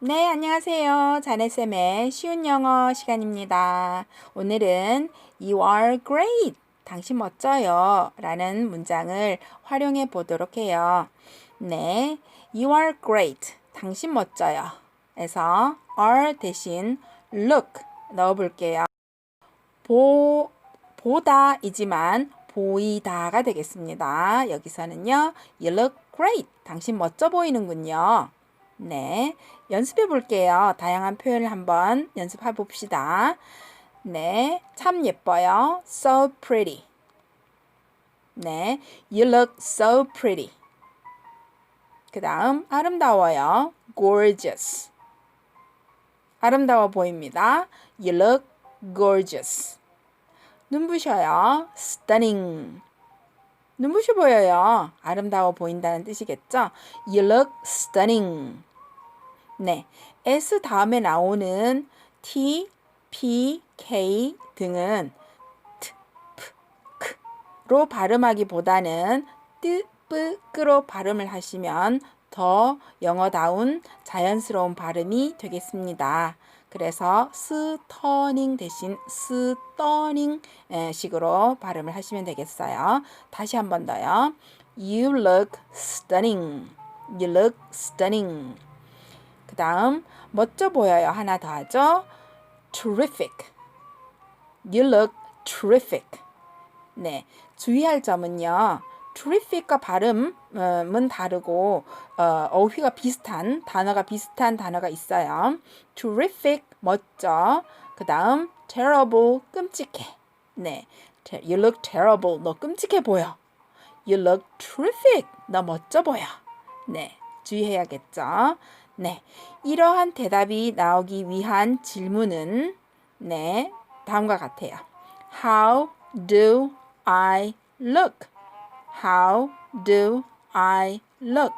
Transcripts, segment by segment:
네, 안녕하세요. 자네쌤의 쉬운 영어 시간입니다. 오늘은 You are great. 당신 멋져요. 라는 문장을 활용해 보도록 해요. 네, You are great. 당신 멋져요. 에서 are 대신 look 넣어 볼게요. 보, 보다이지만 보이다가 되겠습니다. 여기서는요, You look great. 당신 멋져 보이는군요. 네, 연습해 볼게요. 다양한 표현을 한번 연습해 봅시다. 네, 참 예뻐요. So pretty. 네, you look so pretty. 그 다음, 아름다워요. gorgeous. 아름다워 보입니다. You look gorgeous. 눈부셔요. stunning. 눈부셔 보여요. 아름다워 보인다는 뜻이겠죠? You look stunning. 네. S 다음에 나오는 T, P, K 등은 T, P, K로 발음하기보다는 뜨, 뿌, 끄로 발음을 하시면 더 영어다운 자연스러운 발음이 되겠습니다. 그래서 스터닝 대신 스터닝 식으로 발음을 하시면 되겠어요. 다시 한 번 더요. You look stunning. You look stunning. 그 다음 멋져 보여요. 하나 더 하죠. Terrific. You look terrific. 네, 주의할 점은요. Terrific과 발음은 다르고 어, 어휘가 비슷한 단어가 비슷한 단어가 있어요. terrific 멋져. 그 다음 terrible 끔찍해. 네, you look terrible 너 끔찍해 보여. You look terrific 너 멋져 보여. 네, 주의해야겠죠. 네, 이러한 대답이 나오기 위한 질문은 네, 다음과 같아요. How do I look? How do I look?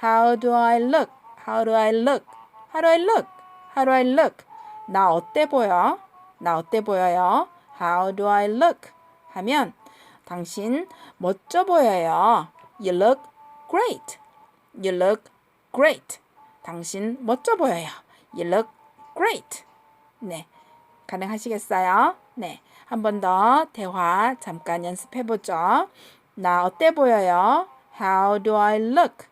How do I look? How do I look? How do I look? How do I look? 나 어때 보여? 나 어때 보여요? How do I look? 하면 당신 멋져 보여요. You look great. You look great. 당신 멋져 보여요. You look great. 네. 가능하시겠어요? 네. 한 번 더 대화 잠깐 연습해 보죠. 나 어때 보여요? How do I look?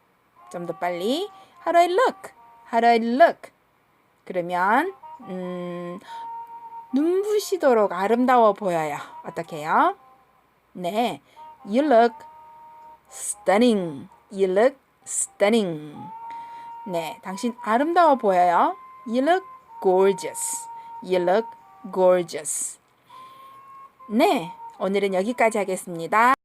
좀 더 빨리. How do I look? How do I look? 그러면 음, 눈부시도록 아름다워 보여요. 어떻게 해요? 네. You look stunning. You look stunning. 네, 당신 아름다워 보여요. You look gorgeous. You look gorgeous. 네, 오늘은 여기까지 하겠습니다.